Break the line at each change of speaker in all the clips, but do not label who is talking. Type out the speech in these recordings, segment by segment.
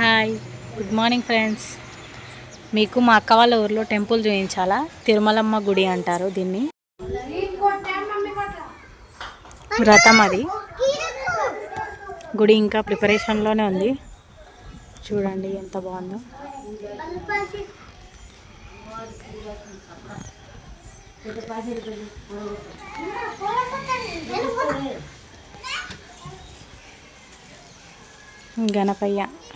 Hi good morning friends. మీకు మా అక్క వాళ్ళ ఊర్లో టెంపుల్ చూపించాలా తిరుమలమ్మ గుడి అంటారు దీన్ని. వ్రతం అది. గుడి ఇంకా ప్రిపరేషన్లోనే ఉంది. చూడండి ఎంత బాగుందో. గణపయ్య.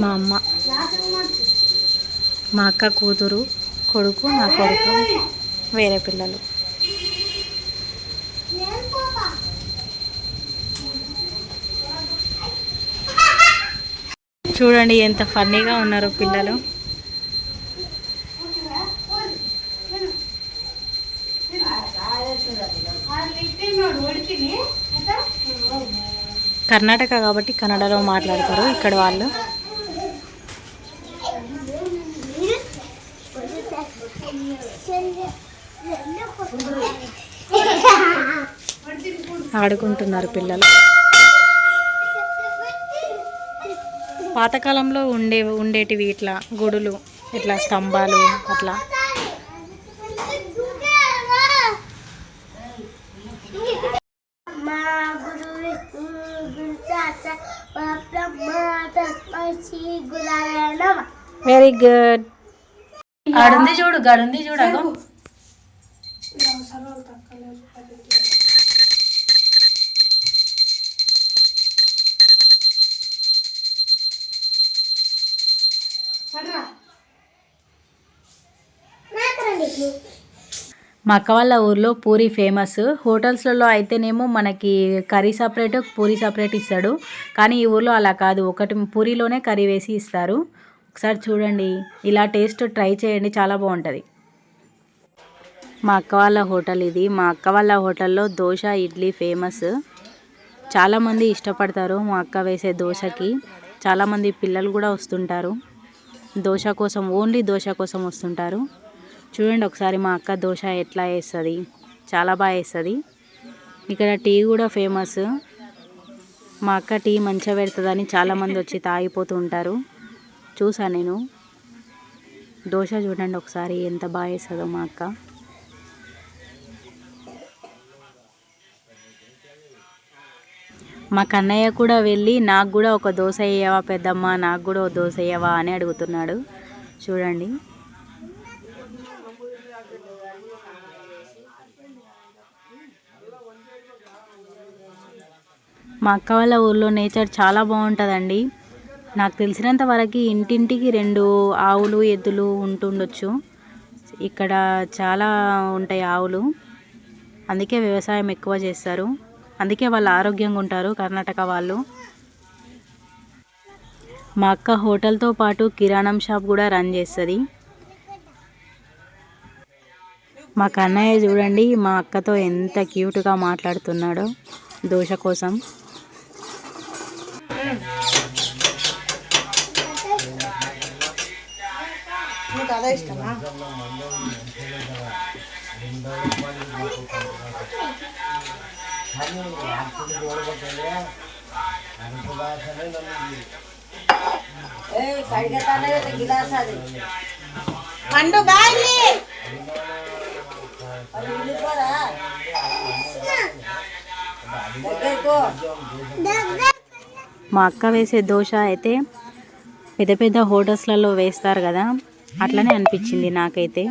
మా అమ్మ. మా అక్క కూతురు కొడుకు నా కొడుకు వేరే పిల్లలు. చూడండి ఎంత ఫన్నీగా ఉన్నారు పిల్లలు. కర్ణాటక కాబట్టి కన్నడలో మాట్లాడతారు ఇక్కడ వాళ్ళు. ఆడుకుంటున్నారు పిల్లలు. పాతకాలంలో ఉండే ఉండేటివి ఇట్లా గుడులు ఇట్లా స్తంభాలు అట్లా. వెరీ గుడ్ ఆడుంది చూడు గడుంది చూడు మా అక్క వాళ్ళ ఊర్లో పూరి ఫేమస్. హోటల్స్లలో అయితేనేమో మనకి కర్రీ సపరేట్ పూరి సపరేట్ ఇస్తాడు. కానీ ఈ ఊర్లో అలా కాదు. ఒకటి పూరిలోనే కర్రీ వేసి ఇస్తారు. ఒకసారి చూడండి. ఇలా టేస్ట్ ట్రై చేయండి. చాలా బాగుంటుంది. మా అక్క వాళ్ళ హోటల్ ఇది. మా అక్క వాళ్ళ హోటల్లో దోశ ఇడ్లీ ఫేమస్. చాలామంది ఇష్టపడతారు మా అక్క వేసే దోశకి. చాలామంది పిల్లలు కూడా వస్తుంటారు. దోశ కోసం ఓన్లీ దోశ కోసం వస్తుంటారు. చూడండి ఒకసారి మా అక్క దోశ ఎట్లా వేస్తుంది. చాలా బాగా వేస్తుంది. ఇక్కడ టీ కూడా ఫేమస్. మా అక్క టీ మంచిగా పెడుతుందని చాలామంది వచ్చి తాగిపోతూ ఉంటారు. చూసా నేను. దోశ చూడండి ఒకసారి ఎంత బాగా వేస్తుందో మా అక్క. మా కన్నయ్య కూడా వెళ్ళి నాకు కూడా ఒక దోశ వేయవా పెద్దమ్మ నాకు కూడా ఒక దోశ వేయవా అని అడుగుతున్నాడు. చూడండి. మా అక్క వాళ్ళ ఊర్లో నేచర్ చాలా బాగుంటుందండి. నాకు తెలిసినంత వరకు ఇంటింటికి రెండు ఆవులు ఎద్దులు ఉంటుండొచ్చు. ఇక్కడ చాలా ఉంటాయి ఆవులు. అందుకే వ్యవసాయం ఎక్కువ చేస్తారు. అందుకే వాళ్ళు ఆరోగ్యంగా ఉంటారు కర్ణాటక వాళ్ళు. మా అక్క హోటల్తో పాటు కిరాణం షాప్ కూడా రన్ చేస్తుంది. మా కన్నయ్య చూడండి మా అక్కతో ఎంత క్యూట్గా మాట్లాడుతున్నాడో దోశ కోసం.
అదే ఇష్టమా? పండు బాయ్
మా అక్క వేసే దోశ అయితే పెద్ద పెద్ద హోటల్స్లలో వేస్తారు కదా. అట్లనే అనిపించింది నాకైతే.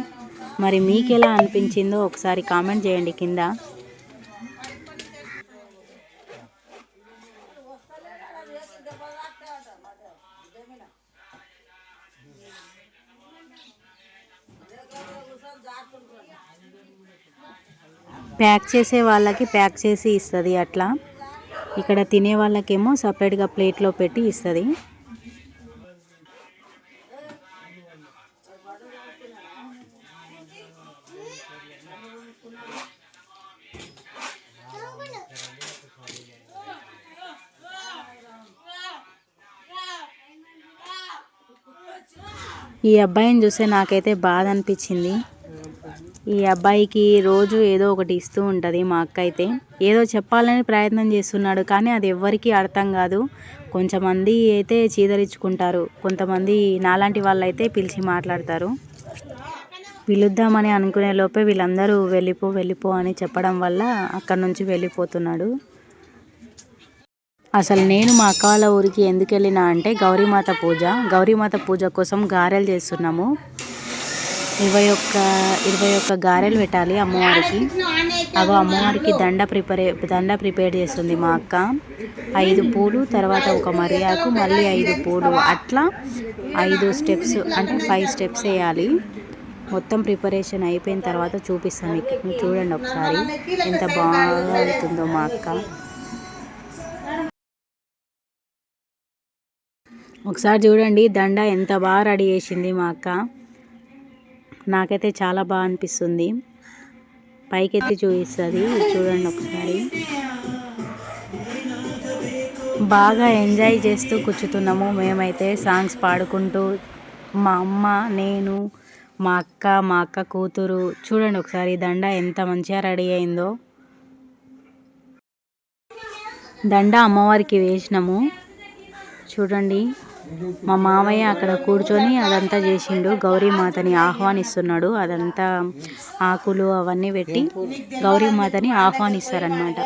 మరి మీకు ఎలా అనిపించిందో ఒకసారి కామెంట్ చేయండి కింద. ప్యాక్ చేసే వాళ్ళకి ప్యాక్ చేసి ఇస్తుంది అట్లా. ఇక్కడ తినే వాళ్ళకేమో సపరేట్గా ప్లేట్లో పెట్టి ఇస్తుంది. ఈ అబ్బాయిని చూస్తే నాకైతే బాధ అనిపించింది. ఈ అబ్బాయికి రోజు ఏదో ఒకటి ఇస్తూ ఉంటుంది మా అక్క అయితే. ఏదో చెప్పాలని ప్రయత్నం చేస్తున్నాడు కానీ అది ఎవ్వరికీ అర్థం కాదు. కొంతమంది అయితే చీదరించుకుంటారు. కొంతమంది నాలాంటి వాళ్ళైతే పిలిచి మాట్లాడతారు. పిలుద్దామని అనుకునే లోపే వీళ్ళందరూ వెళ్ళిపో వెళ్ళిపో అని చెప్పడం వల్ల అక్కడ నుంచి వెళ్ళిపోతున్నాడు. అసలు నేను మా అక్క వాళ్ళ ఊరికి ఎందుకు వెళ్ళినా అంటే గౌరీమాత పూజ గౌరీమాత పూజ కోసం గారెలు చేస్తున్నాము. ఇరవై ఒక్క ఇరవై ఒక్క గారెలు పెట్టాలి అమ్మవారికి. అగో అమ్మవారికి దండ ప్రిపేర్ దండ ప్రిపేర్ చేస్తుంది మా అక్క. ఐదు పూలు తర్వాత ఒక మర్యాకు మళ్ళీ ఐదు పూలు. అట్లా ఐదు స్టెప్స్ అంటే ఫైవ్ స్టెప్స్ వేయాలి. మొత్తం ప్రిపరేషన్ అయిపోయిన తర్వాత చూపిస్తాను మీకు. చూడండి ఒకసారి. ఎంత బాగా అవుతుందో మా అక్క. ఒకసారి చూడండి దండ ఎంత బాగా రెడీ చేసింది మా అక్క. నాకైతే చాలా బాగా అనిపిస్తుంది. పైకెత్తి చూపిస్తుంది చూడండి ఒకసారి. బాగా ఎంజాయ్ చేస్తూ కూర్చుతున్నాము. మేమైతే సాంగ్స్ పాడుకుంటూ మా అమ్మ నేను మా అక్క మా అక్క కూతురు. చూడండి ఒకసారి దండ ఎంత మంచిగా రెడీ అయిందో. దండ అమ్మవారికి వేసినాము. చూడండి. మా మామయ్య అక్కడ కూర్చొని అదంతా చేసిండు. గౌరీమాతని ఆహ్వానిస్తున్నాడు. అదంతా ఆకులు అవన్నీ పెట్టి గౌరీమాతని ఆహ్వానిస్తారనమాట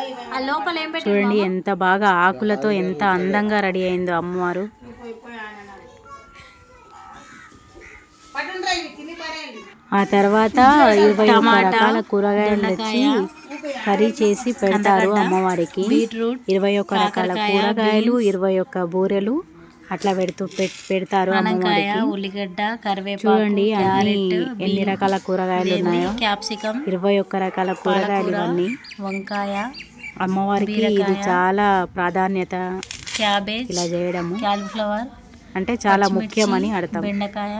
చూడండి ఎంత బాగా ఆకులతో ఎంత అందంగా రెడీ అయిందో అమ్మవారు. ఆ తర్వాత ఇరవై రకాల కూరగాయలు తెచ్చి కర్రీ చేసి పెడతారు అమ్మవారికి. ఇరవై ఒక్క రకాల కూరగాయలు ఇరవై ఒక్క బూరెలు అట్లా పెడుతూ పెడతారు
ఉల్లిగడ్డ కరివేపాకు
చూడండి అన్ని ఎన్ని రకాల కూరగాయలు ఉన్నాయో.
క్యాప్సికమ్
ఇరవై ఒక్క రకాల కూరగాయలు ఇవన్నీ.
వంకాయ
అమ్మవారికి ఇది చాలా ప్రాధాన్యత
క్యాబేజ్
ఇలా చేయడము.
క్యాలీఫ్లవర్
అంటే చాలా ముఖ్యమని అర్థం.
బెండకాయ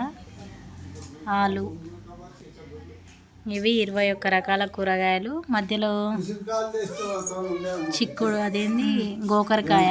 ఆలు. ఇవి ఇరవై ఒక్క రకాల కూరగాయలు. మధ్యలో చిక్కుడు అదేంది? గోకరకాయ.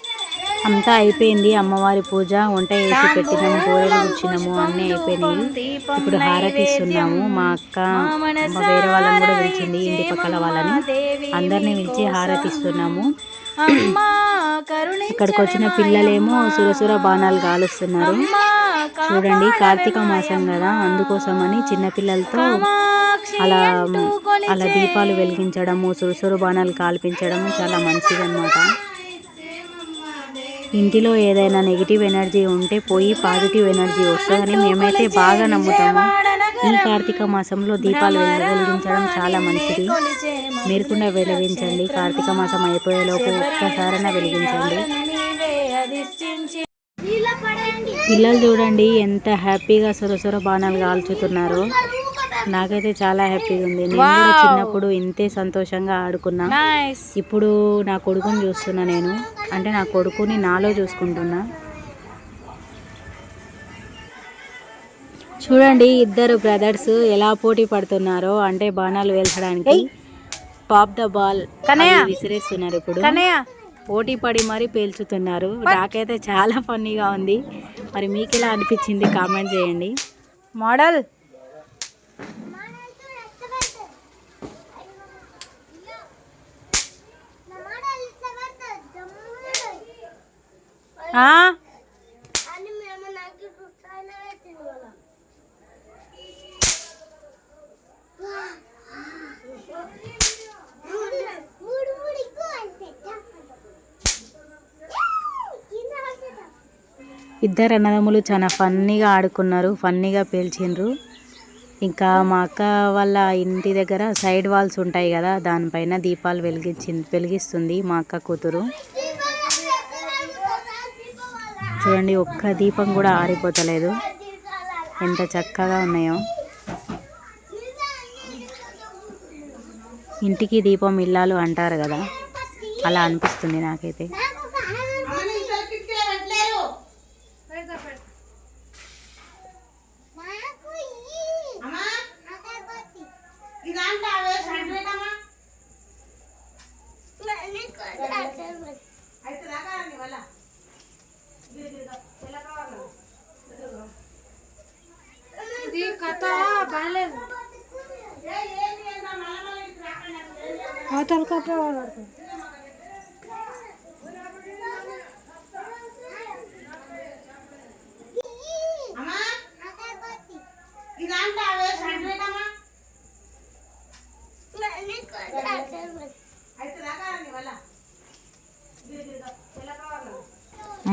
అంతా అయిపోయింది. అమ్మవారి పూజ వంట వేసి పెట్టినాము కూరలు వచ్చినాము అన్నీ అయిపోయినాయి. ఇప్పుడు హారతి ఇస్తున్నాము మా అక్క మా వేరే వాళ్ళని కూడా పిలిచింది ఇంటి పక్కల వాళ్ళని. అందరిని పిలిచి హారతి ఇస్తున్నాము ఇక్కడికి వచ్చిన పిల్లలేమో సురసుర బాణాలు కాలుస్తున్నారు. చూడండి కార్తీక మాసం కదా అందుకోసమని చిన్న పిల్లలతో అలా అలా దీపాలు వెలిగించడము సురసుర బాణాలు కాల్పించడము చాలా మంచిది అన్నమాట ఇంటిలో ఏదైనా నెగిటివ్ ఎనర్జీ ఉంటే పోయి పాజిటివ్ ఎనర్జీ వస్తుందని మేమైతే బాగా నమ్ముతాము. ఈ కార్తీక మాసంలో దీపాలు వెలిగించడం చాలా మంచిది. మీరు కూడా వెలిగించండి. కార్తీక మాసం అయిపోయేలోపు ఒక్కసారైనా వెలిగించండి. పిల్లలు చూడండి ఎంత హ్యాపీగా సొరసొర బాణాలు కాల్చుతున్నారో నాకైతే చాలా హ్యాపీగా ఉంది. నేను కూడా చిన్నప్పుడు ఇంతే సంతోషంగా ఆడుకున్నా. ఇప్పుడు నా కొడుకుని చూస్తున్నా నేను. అంటే నా కొడుకుని నాలో చూసుకుంటున్నా. చూడండి ఇద్దరు బ్రదర్స్ ఎలా పోటీ పడుతున్నారో. అంటే బాణాలు వేల్చడానికి పాప్ ద బాల్ విసిరేస్తున్నారు ఇప్పుడు. పోటీ పడి మరి పేల్చుతున్నారు. నాకైతే చాలా ఫన్నీగా ఉంది. మరి మీకు ఎలా అనిపించింది కామెంట్ చేయండి. మోడల్
అని మేము నాకు చూస్తానే తినగల మూడు మూడు ఎక్కువ అని పెట్టా కింద పడ్డదా?
ఇద్దరు అన్నదమ్ములు చాలా ఫన్నీగా ఆడుకున్నారు ఫన్నీగా పేల్చిండ్రు. ఇంకా మా అక్క వాళ్ళ ఇంటి దగ్గర సైడ్ వాల్స్ ఉంటాయి కదా దానిపైన దీపాలు వెలిగించింది వెలిగిస్తుంది మా అక్క కూతురు. చూడండి ఒక్క దీపం కూడా ఆరిపోతలేదు. ఎంత చక్కగా ఉన్నాయో. ఇంటికి దీపం ఇల్లాలు అంటారు కదా అలా అనిపిస్తుంది నాకైతే
అమ్మని ఇద్దరు కిటికీలో పెట్టలేరు అమ్మా ఈ దాంట్లో అవే సండ్రేటమ్మా అయితే దాకా నీ వల్ల ఇది కథ బాగాలేదు అవతల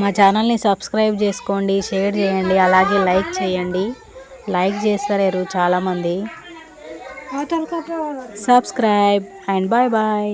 మా ఛానల్ని సబ్స్క్రైబ్ చేసుకోండి షేర్ చేయండి అలాగే లైక్ చేయండి. లైక్ చేస్తలేరు చాలామంది. Subscribe and bye bye.